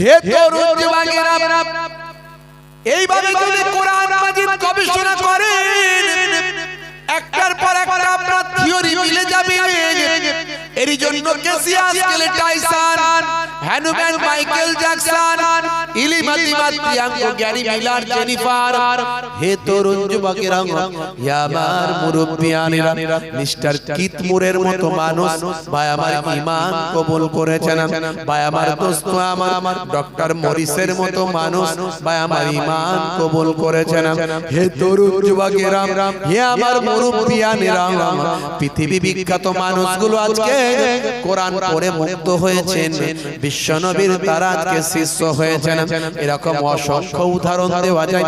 হে তরুণ যুবকেরা, এইভাবে যদি কোরআন মাজিদ গবেষণা করেন, একটার পর একটা আপনার থিওরি মিলে যাবে। এর জন্য Cassius Clay Tyson Hanuman Michael Jackson ইলিমাতি মাতিয়াঙ্গো গ্যারি মিলার জেনিফার হে তরুণ যুবকেরা হে আমার মুরব্বিয়ানেরা মিস্টার কিতমুরের মতো মানুষ ভাই আমার ঈমান কবুল করেছেন ভাই আমার দোস্ত আমার আমার ডক্টর মরিসের মতো মানুষ ভাই আমার ঈমান কবুল করেছেন হে তরুণ যুবকেরা হে আমার মুরব্বিয়ানেরা পৃথিবী বিখ্যাত মানুষগুলো আজকে কোরআন পড়ে মুক্ত হয়েছেন। বিশ্বনবীর তারা শিষ্য হয়েছেন। এরকম অসংখ্য উদাহরণ দেওয়া যায়,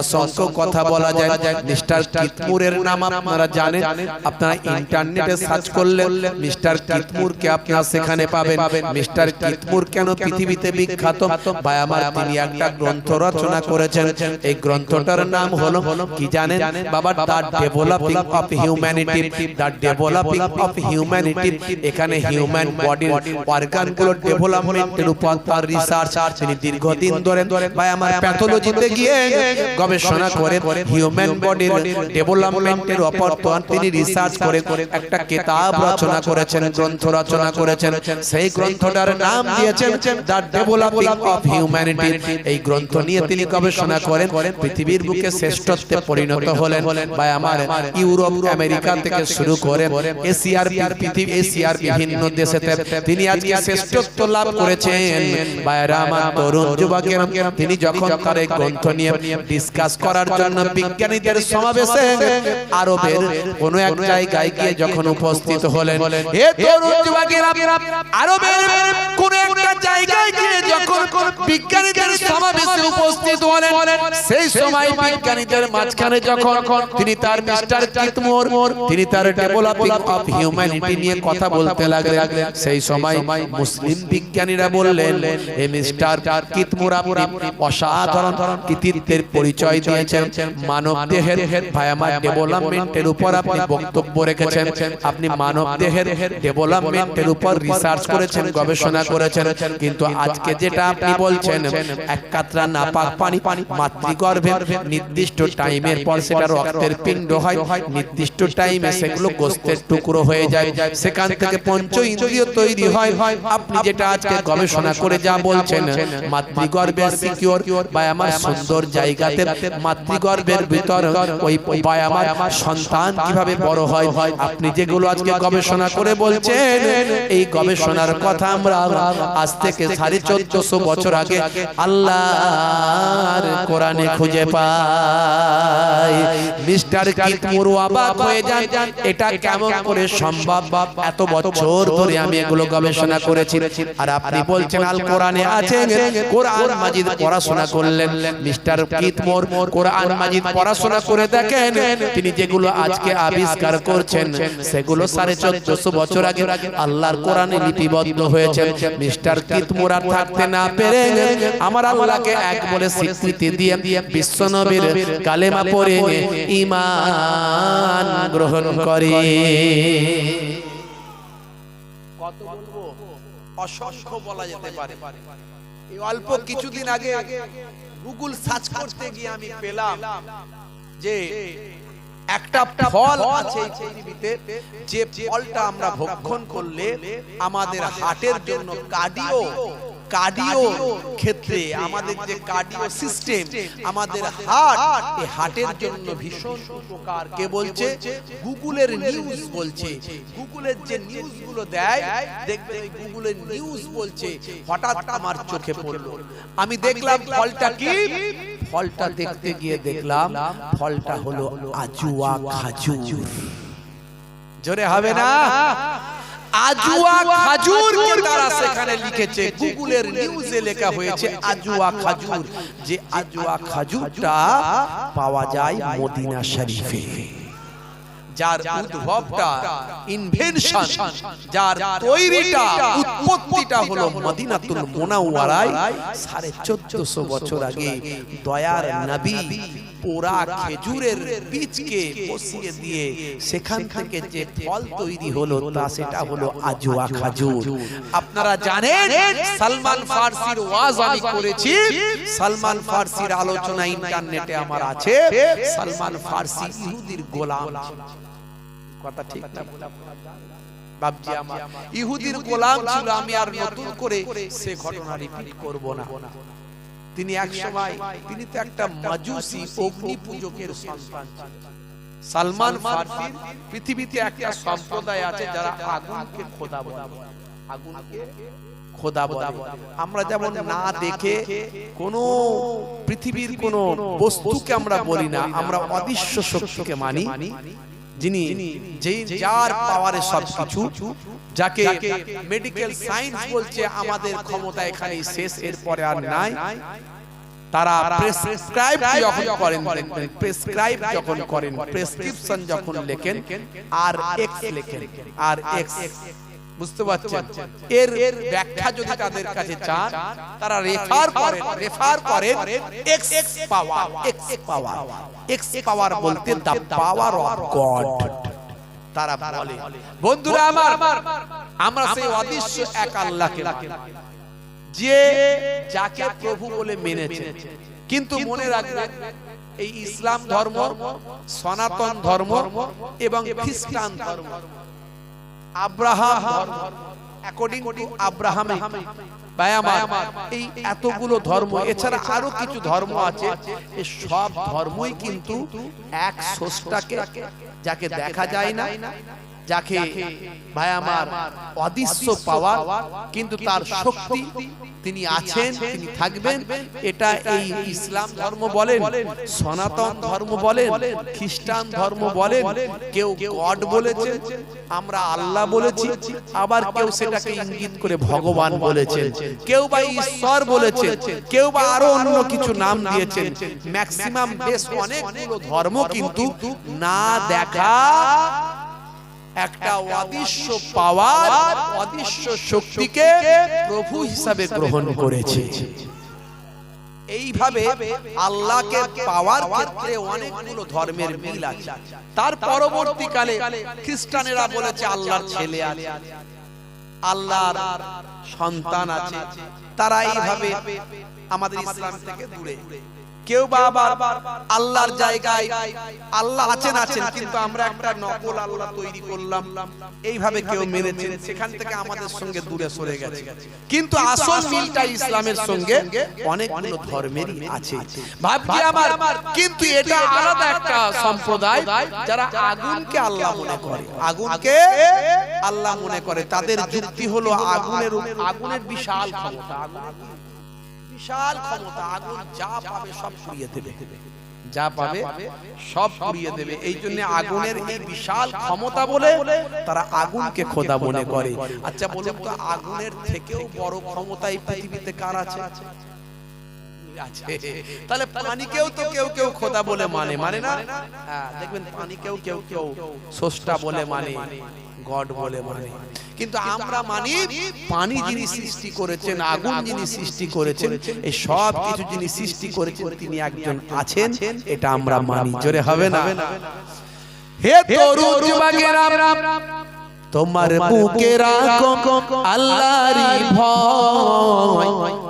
অসংখ্য কথা বলা যায়। মিস্টার কিতমুরের নাম আপনারা জানেন। আপনারা ইন্টারনেটে সার্চ করলে মিস্টার কিতমুরকে আপনারা সেখানে পাবেন। মিস্টার কিতমুর কেন পৃথিবীতে বিখ্যাত? ভাই, আমার তিনি একটা গ্রন্থ রচনা করেছেন। এই গ্রন্থটার নাম হলো, কি জানেন? বাবা, the developing of humanity. The developing of humanity. এখানে হিউম্যান বডির অর্গানগুলো ডেভেলপমেন্টের উপর তার রিসার্চ তিনি দীর্ঘদিন ধরে ভাই আমার প্যাথোলজিতে গিয়ে গবেষণা করে হিউম্যান বডির ডেভেলপমেন্টের উপর তিনি রিসার্চ করে একটা কিতাব রচনা করেছেন গ্রন্থ রচনা করেছেন সেই গ্রন্থটার নাম দিয়েছেন দ্য ডেভেলপিং অফ হিউম্যানিটি এই গ্রন্থ নিয়ে তিনি গবেষণা করেন পৃথিবীর বুকে শ্রেষ্ঠত্বে পরিণত হলেন। ভাই আমার ইউরোপ আমেরিকা থেকে শুরু করে এশিয়ার পৃথিবী এশিয়ার বিভিন্ন দেশেতে তিনি আজকে শ্রেষ্ঠত্ব লাভ করেছেন। ভাইরা তরুণ যুবকেরা, তিনি যখন তার এই গ্রন্থ নিয়ে ডিসকাস করার জন্য বিজ্ঞানীদের সমাবেশে আরবের কোন এক জায়গায় গিয়ে যখন উপস্থিত হলেন হে তরুণ যুবকেরা, আরবের কোন একটা জায়গায় গিয়ে যখন বিজ্ঞানীদের সমাবেশে উপস্থিত হলেন, সেই সময় বিজ্ঞানীদের মাঝখানে যখন তিনি তার মিস্টার কিতমোর তিনি তার ডেভেলপিং অফ হিউম্যানিটি নিয়ে কথা বলতে লাগলেন, সেই সময় মুসলিম বিজ্ঞানীরা বললেন হে মিস্টার কিতমোর অসাধারণ কৃতিত্বের পরিচয় দিয়েছেন। মানব দেহের আমার ডেভেলপমেন্টের উপর আপনি বক্তব্য রেখেছেন। আপনি মানব দেহের ডেভেলপমেন্টের উপর রিসার্চ করেছেন, গবেষণা করেছেন। কিন্তু আজকে যেটা আপনি বলছেন, এক কাতরা নাপাক পানি পানি মাতৃগর্ভে নির্দিষ্ট টাইমের পর সেটা রক্তের পিণ্ড হয়। নির্দিষ্ট টাইমে সেগুলো গোস্তের টুকরো হয়ে যায়। সেখান থেকে পঞ্চ ইন্দ্রিয় তৈরি হয়। আপনি যেটা আজকে গবেষণা করে যা বলছেন মাতৃগর্ভের সিকিউর বা আমার সুন্দর জায়গাতে মাতৃগর্ভের ভিতর ওই বা আমার সন্তান কীভাবে বড় হয়? আপনি যেগুলো আজকে গবেষণা করে বলছেন এই গবেষণার কথা আমরা আজ থেকে সাড়ে চোদ্দশো বছর আগে আল্লাহর কোরআনে খুঁজে পাই। মিস্টার কিতমুরু অবাক হয়ে যান। এটা কেমন করে সম্ভব? এত বছর ধরে আমি এগুলো গবেষণা করেছি। আর আপনি বলছেন আল কোরআনে আছে কোরআন মাজিদ পড়াশোনা করলেন। মিস্টার কিতমোর কোরআন মাজিদ পড়াশোনা করে দেখেন। তিনি যেগুলো আজকে আবিষ্কার করছেন সেগুলো সাড়ে চোদ্দশো বছর আগে আল্লাহর কোরআনে লিপিবদ্ধ হয়েছে মিস্টার কিতমোর আর থাকতে না পেরে আমার আল্লাহকে এক বলে স্বীকৃতি দিয়ে বিশ্বনবীর কালেমা পড়ে ইমান গ্রহণ করে কত বলব অসংখ্য বলা যেতে পারে। এই অল্প কিছুদিন আগে গুগল সার্চ করতে গিয়ে আমি পেলাম যে একটা ফল আছে এই পৃথিবীতে যে ফলটা আমরা ভক্ষণ করলে আমাদের হার্টের জন্য কার্ডিও কার্ডিও ক্ষেত্রে আমাদের যে কার্ডিও সিস্টেম আমাদের হার্ট এই হার্টের জন্য ভীষণ উপকার। কে বলছে? গুগলের নিউজ বলছে। গুগলের যে নিউজগুলো দেয় দেখবে গুগলের নিউজ বলছে হঠাৎ আমার চোখে পড়ল। আমি দেখলাম ফলটা কি? ফলটা দেখতে গিয়ে দেখলাম ফলটা হলো আজুয়া খাজুর। জোরে হবে না? আজুয়া খাজুর তারা সেখানে লিখেছে গুগলের নিউজে লেখা হয়েছে আজুয়া খাজুর। যে আজুয়া খাজুরটা পাওয়া যায় মদিনা শরীফে। যার উদ্ভবটা ইনভেনশন যার তৈরিটা উৎপত্তিটা হলো মদিনাতুল মুনাওয়ারায় সাড়ে চোদ্দশো বছর আগে দয়ার নবী পোড়া খেজুরের বীজকে বসিয়ে দিয়ে সেখান থেকে যে ফল তৈরি হলো তা সেটা হলো আজোয়া খাজুর। আপনারা জানেন সালমান ফার্সির ওয়াজ আমি করেছি। সালমান ফার্সির আলোচনা ইন্টারনেটে আমার আছে। সালমান ফার্সি ইহুদির গোলাম। কথা ঠিক না বাবজি আমার ইহুদির গোলাম ছিল আমি আর নতুন করে সে ঘটনা রিপিট করব না। তিনি এক সময়, তিনি তো একটা মাজুসি অগ্নি পূজকের সন্তান। সালমান ফার্সির পৃথিবীতে একটা সম্প্রদায় আছে যারা আগুনকে খোদা বলে। আগুনকে খোদা বলে। আমরা যেমন না দেখে কোন পৃথিবীর কোন বস্তুকে আমরা বলি না, আমরা অদৃশ্য শক্তিকে মানি। যিনি যেই যার পাওয়ারে সবকিছু যাকে মেডিকেল সায়েন্স বলছে আমাদের ক্ষমতা এখানে শেষ এরপরে আর নাই। তারা প্রেসক্রাইব যখন করেন প্রেসক্রাইব যখন করেন প্রেসক্রিপশন যখন লেখেন আর এক্স লেখেন আর এক্স বুঝতে পারছেন? এর ব্যাখ্যা যদি তাদের কাছে চান তারা রেফার করেন রেফার করেন x x power x power x power বলতে দা পাওয়ার অফ গড তারা বলে বন্ধুরা আমার আমরা সেই অদৃশ্য এক আল্লাহকে যে যাকে প্রভু বলে মেনেছে কিন্তু মনে রাখবেন এই ইসলাম ধর্ম সনাতন ধর্ম এবং খ্রিস্টান ধর্ম। আব্রাহাম। অ্যাকর্ডিং টু আব্রাহামে। এই এতগুলো ধর্ম এছাড়া আরও কিছু ধর্ম আছে সব ধর্মই কিন্তু এক স্রষ্টাকে যাকে দেখা যায় না। যাকে ভাই আমার অদৃশ্য পাওয়ার কিন্তু তার শক্তি তিনি আছেন তিনি থাকবেন। এটা এই ইসলাম ধর্ম বলেন সনাতন ধর্ম বলেন খ্রিস্টান ধর্ম বলেন কেউ গড বলেছে আমরা আল্লাহ বলেছি আবার কেউ সেটাকে ইঙ্গিত করে ভগবান বলেছেন। কেউ বা ঈশ্বর বলেছে কেউ বা আরও অন্য কিছু নাম দিয়েছেন। ম্যাক্সিমাম বেশ অনেকগুলো ধর্ম কিন্তু না দেখা একটা অদৃশ্য পাওয়ার অদৃশ্য শক্তিকে প্রভু হিসাবে গ্রহণ করেছে। এইভাবে আল্লাহকে পাওয়ার ক্ষেত্রে অনেকগুলো ধর্মের মিল আছে। তার পরবর্তীকালে খ্রিস্টানেরা বলেছে আল্লাহর ছেলে আছে। আল্লাহর সন্তান আছে। তারা এইভাবে আমাদের ইসলাম থেকে দূরে। কেউ বা আবার আল্লাহর জায়গায় আল্লাহ আছেন আছেন কিন্তু আমরা একটা নকল আল্লাহ তৈরি করলাম। এইভাবে কেউ মেনেছেন সেখান থেকে আমাদের সঙ্গে দূরে সরে গেছে। কিন্তু আসল মিলটা ইসলামের সঙ্গে অনেকগুলো ধর্মেরই আছে। ভাবছি আমার কিন্তু এটা আলাদা একটা সম্প্রদায় যারা আগুনকে আল্লাহ মনে করে। আগুনকে আল্লাহ মনে করে। তাদের যুক্তি হলো আগুনের আগুনের বিশাল ক্ষমতা। আগুনের বিশাল ক্ষমতা আগুন যা পাবে সব পুড়িয়ে দেবে। যা পাবে সব পুড়িয়ে দেবে। এই জন্য আগুনের এই বিশাল ক্ষমতা বলে তারা আগুনকে খোদা মনে করে। আচ্ছা বলুন তো আগুনের থেকেও বড় ক্ষমতা এই পৃথিবীতে কার আছে? আছে তাহলে পানিকেও তো কেউ কেউ খোদা বলে মানে মানে না? হ্যাঁ দেখবেন পানিকেও কেউ কেউ স্রষ্টা বলে মানে গড বলে মানে। কিন্তু আমরা মানি পানি যিনি সৃষ্টি করেছেন আগুন যিনি সৃষ্টি করেছেন এই সব কিছু যিনি সৃষ্টি করেছেন তিনি একজন আছেন এটা আমরা মানি। জোরে হবে না? হে তরুণ যুবকেরা তোমার বুকে রাখো আল্লাহরই ভয়।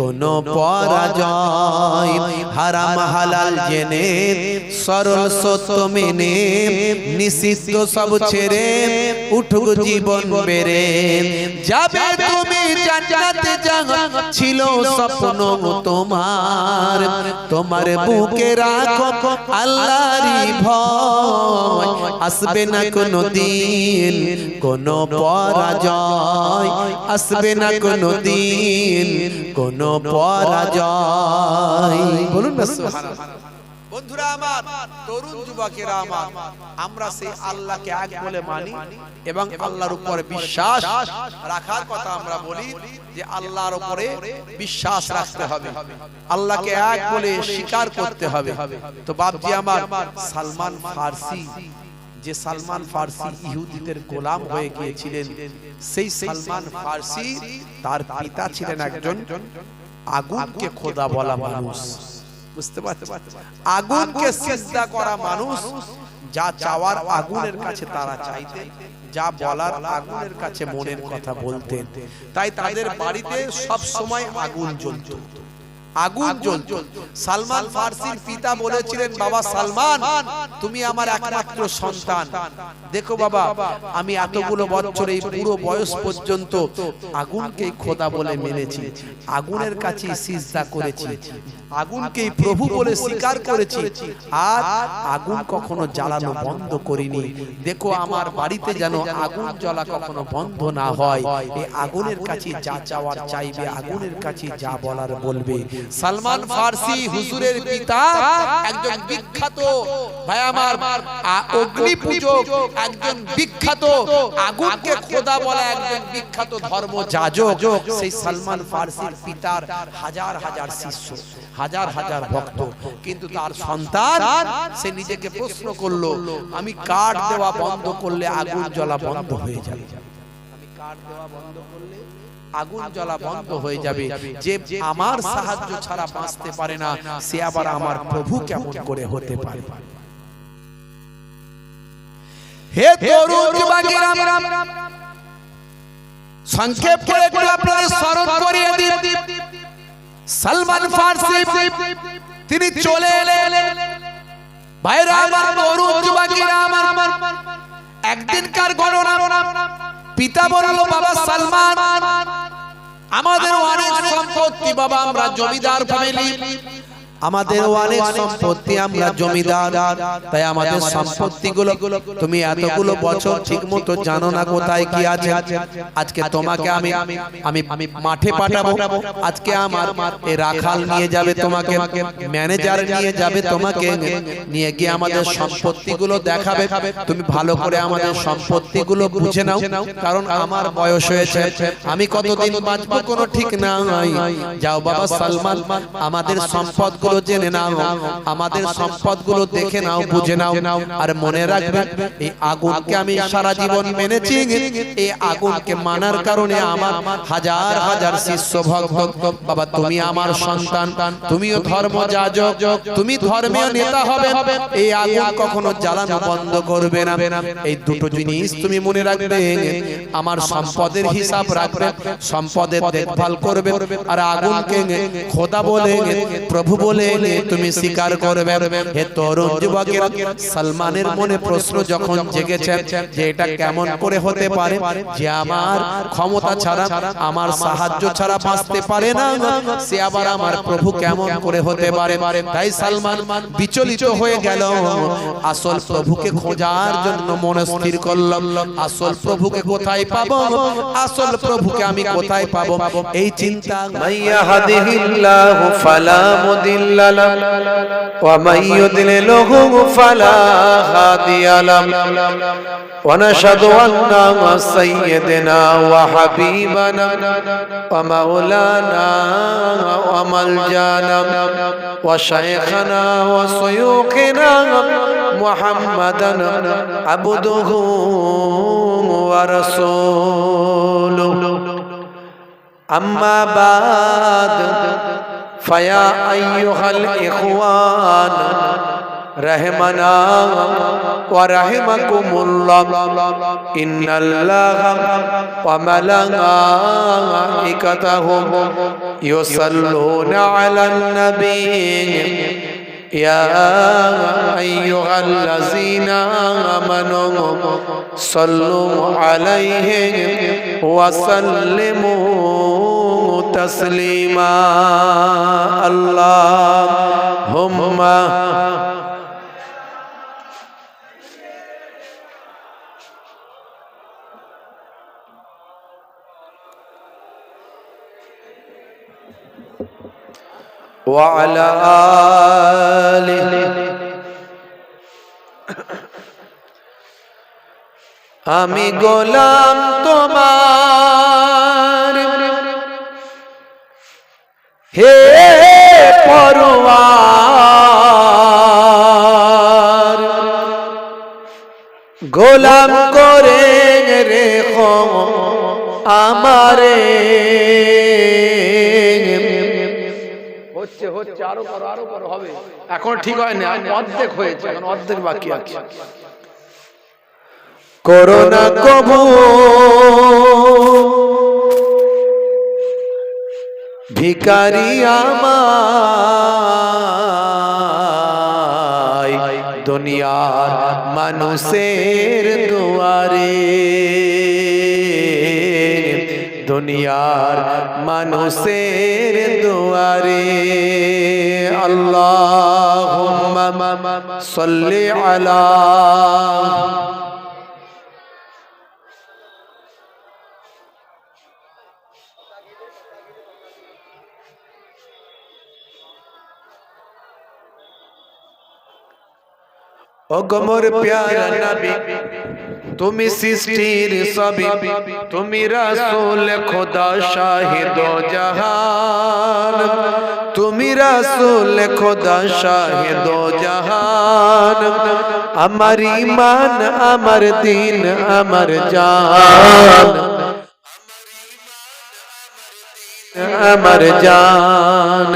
কোনো পরাজয়। হারাম হালাল জেনে, সরল সত্য মেনে, নিষিদ্ধ সব ছেড়ে উঠুক জীবন বেড়ে। যাবে তুমি জান্নাতে জাগা ছিল স্বপ্ন তোমার। তোমার বুকে রাখো আল্লাহরই ভয়। আসবে না কোনো দিন কোনো পরাজয়। আসবে না কোনো দিন কোনো পরাজয় বলুন না সুবহানাল্লাহ। বন্ধুরা আমার তরুণ যুবকেরা আমার আমরা সেই আল্লাহকে এক বলে মানি এবং আল্লাহর উপরে বিশ্বাস রাখার কথা আমরা বলি যে আল্লাহর উপরে বিশ্বাস রাখতে হবে। আল্লাহকে এক বলে স্বীকার করতে হবে। তো বাপজি আমার সালমান ফার্সি যে সালমান ফার্সি ইহুদিদের গোলাম হয়ে গিয়েছিলেন। সেই সালমান ফার্সি তার পিতা ছিলেন একজন আগুনকে খোদা বলা মানুষ। বুঝতে পারছেন? আগুনকে সিজদা করা মানুষ যা চাওয়ার আগুনের কাছে তারা চাইতে যা বলার আগুনের কাছে মনের কথা বলতেন। তাই তাদের বাড়িতে সব সময় আগুন জ্বলত। আগুন জ্বলত। সালমান ফার্সির পিতা বলেছিলেন বাবা সালমান তুমি আমার একমাত্র সন্তান। দেখো বাবা আমি এতগুলো বছর এই পুরো বয়স পর্যন্ত আগুনকে খোদা বলে মেনেছি। আগুনের কাছে সিজদা করেছি। আগুনকে প্রভু বলে স্বীকার করেছি। আর আগুন কখনো জ্বালানো বন্ধ করিনি। দেখো আমার বাড়িতে যেন আগুন জ্বলা কখনো বন্ধ না হয়। এই আগুনের কাছে যা চাওয়ার চাইবে আগুনের কাছে যা বলার বলবে সালমান ফার্সি হুজুরের পিতা একজন বিখ্যাত ভাই আমার অগ্নি পূজক একজন বিখ্যাত আগুনকে খোদা বলা একজন বিখ্যাত ধর্ম যাজক সেই সালমান ফার্সির পিতার হাজার হাজার শিষ্য হাজার হাজার ভক্ত। কিন্তু তার সন্তান সে নিজেকে প্রশ্ন করল আমি কাঠ দেওয়া বন্ধ করলে আগুন জ্বলা বন্ধ হয়ে যাবে। আমি কাঠ দেওয়া বন্ধ করলে আগুন জ্বলা বন্ধ হয়ে যাবে। যে আমার সাহায্য ছাড়া বাঁচতে পারে না সে আবার আমার প্রভু কেমন করে হতে পারে। হে তরুণ সংক্ষেপ করে একটু আপনাদের স্মরণ করিয়ে দিই সালমান ফার্সি তিনি চলে এলেন। ভাইরা আমার তরুণ যুবকেরা আমার একদিনকার গণনা পিতা বলল বাবা সালমান আমাদের অনেক সম্পত্তি বাবা আমরা জমিদার ফ্যামিলি আমাদের অনেক সম্পত্তি আমরা জমিদার। তাই আমাদের সম্পত্তিগুলো তুমি এতগুলো বছর ঠিকমতো জানো না কোথায় কি আছে আজকে তোমাকে আমি আমি আমি মাঠে পাঠাবো। আজকে আমার এই রাখাল নিয়ে যাবে তোমাকে ম্যানেজার নিয়ে যাবে তোমাকে নিয়ে গিয়ে আমাদের সম্পত্তিগুলো দেখাবে। তুমি ভালো করে আমাদের সম্পত্তিগুলো বুঝে নাও। কারণ আমার বয়স হয়েছে। আমি কতদিন বাঁচবো কোনো ঠিক নাই যাও বাবা সালমান আমাদের সম্পদগুলো জেনে নাও আমাদের সম্পদগুলো দেখে নাও বুঝে নাও আর মনে রাখবে এই আগুনকে আমি সারা জীবন মেনেছি এই আগুনকে মানার কারণে আমার হাজার হাজার শিষ্য ভক্ত বাবা তুমি আমার সন্তান তুমিও ধর্ম যাজক তুমি ধর্মীয় নেতা হবে এই আগুন কখনো জ্বালানো বন্ধ করবে না। এই দুটো জিনিস তুমি মনে রাখবে আমার সম্পদের হিসাব রাখবে সম্পদের দেখভাল করবে আর আগুনকে খোদা বলে প্রভু বলে বলে তুমি স্বীকার করবে। হে তরুণ যুবক সালমানের মনে প্রশ্ন যখন জেগেছে যে এটা কেমন করে হতে পারে যে আমার ক্ষমতা ছাড়া আমার সাহায্য ছাড়া বাঁচতে পারে না। সে আবার আমার প্রভু কেমন করে হতে পারে? তাই সালমান বিচলিত হয়ে গেল। আসল প্রভুকে খোঁজার জন্য মনে স্থির করলাম। আসল প্রভুকে কোথায় পাব? আসল প্রভুকে আমি কোথায় পাব? এই চিন্তা মাইয়া হাদিহিল্লাহু ফালা মুদিল مضل له ومن يضلله فلا هادي له ونشهد أن سيدنا وحبيبنا ومولانا وملجانا وشيخنا وسيوقنا محمدا عبده ورسوله أما بعد فيا أيها الإخوان رحمنا ورحمكم الله. إن الله وملائكته يصلون على النبي. يا أيها الذين آمنوا صلوا عليه وسلموا. تسليما اللهم وعلى آله আমি গোলাম তোমার হে পরোয়ার গোলাম করে রেখো আমারে। হচ্ছে হচ্ছে আরও করো আরও করো হবে। এখন ঠিক হয় না অর্ধেক হয়েছে এখন অর্ধেক বাকি আছে। করোনা কবু ভিকারি আমায় দুনিয়ার মানুষের দুয়ারে। দুনিয়ার মানুষের দুয়ারে। আল্লাহ সাল্লি আলা অগমর প্যারা নবী তুমি সৃষ্টির সবই তুমি রাসূল খোদা শাহিদ জাহান। তুমি রাসূল খোদা শাহিদ জাহান। আমার ঈমান আমার দিন আমার জান। আমার জান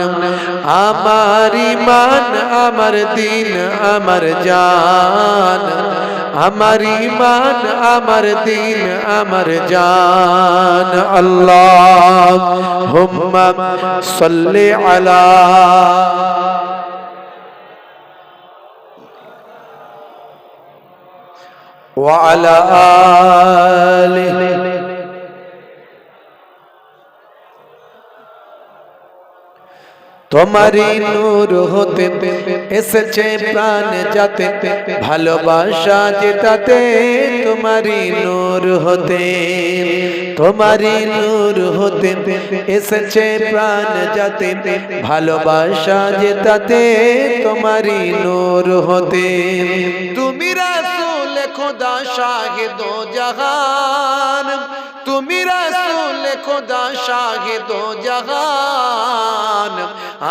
আমার ইমান আমার দিন আমার জান আমার ইমান আমার দিন আমার জান আল্লাহ হুম্মা সাল্লি আলা وعلى آله তোমারই নূর হতে এসেছে প্রাণ যাতে, ভালোবাসা যেটাতে তোমারই নূর হতে, তোমারই নূর হতে এসেছে প্রাণ যাতে, ভালোবাসা যেটাতে তোমারই নূর হতে। তুমি রাসূল খোদা শাহিদ জাহান, তুমি রাসূল খোদা শাহিদ জাহান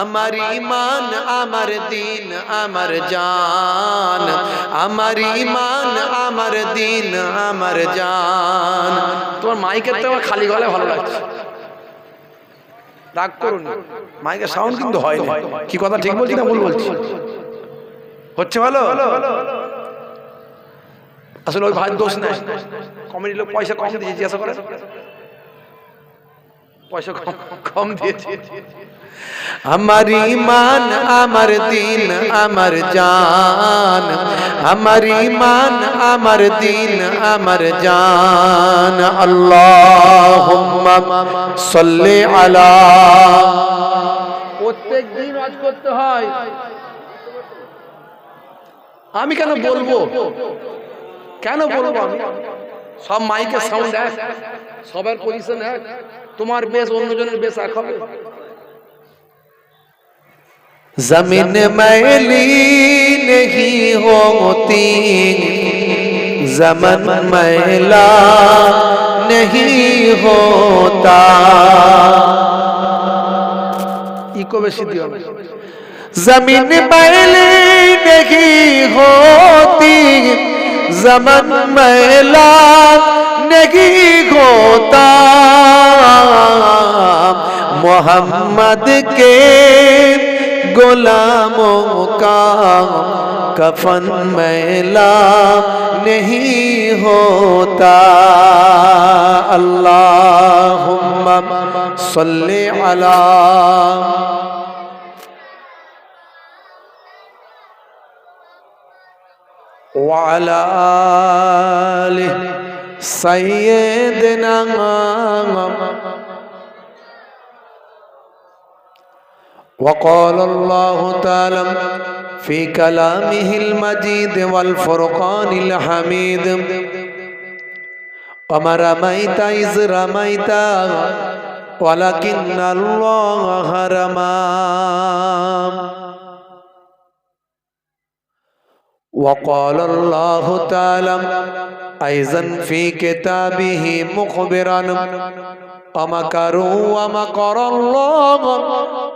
আমার ইমান, আমার দিন, আমার জান। আমার ইমান, আমার দিন, আমার জান। তোমার মাইকের তো আমার খালি গলায় ভালো লাগছে। রাগ করুন মাইকের সাউন্ড কিন্তু হয় না কি কথা ঠিক বলছি না ভুল বলছি? হচ্ছে ভালো? আসলে ওই ভাই দোষ নাই। কমেডি লোক পয়সা কম দিয়েছে, জিজ্ঞাসা করে। পয়সা কম কম দিয়েছে। আমার ইমান আমার দিন আমার জান আমার ইমান আমার দিন আমার জান আল্লাহুম্মা সাল্লি আলা প্রত্যেক দিন আজ করতে হয়। আমি কেন বলব? কেন বলব সব মাইকের সাউন্ড সবার পজিশন তোমার বেশ, অন্যজনের বেশ এক হবে। जमीन मैली नहीं होती जमन मैला नहीं होता ইকো বেশি দিও না जमीन मैली नहीं होती जमन मैला नहीं होता मोहम्मद के گلاموں کا کفن میلا نہیں ہوتا۔ اللہم صلی علیہ وعلا آلہ سیدنا محمد۔ وقال الله تعالى في كلامه المجيد والفرقان الحميد وما رميت إذ رميت ولكن الله رمى وقال الله تعالى أيضا في كتابه مخبرا ومكروا ومكر الله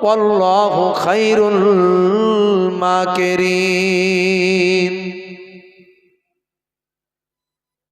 والله خير الماكرين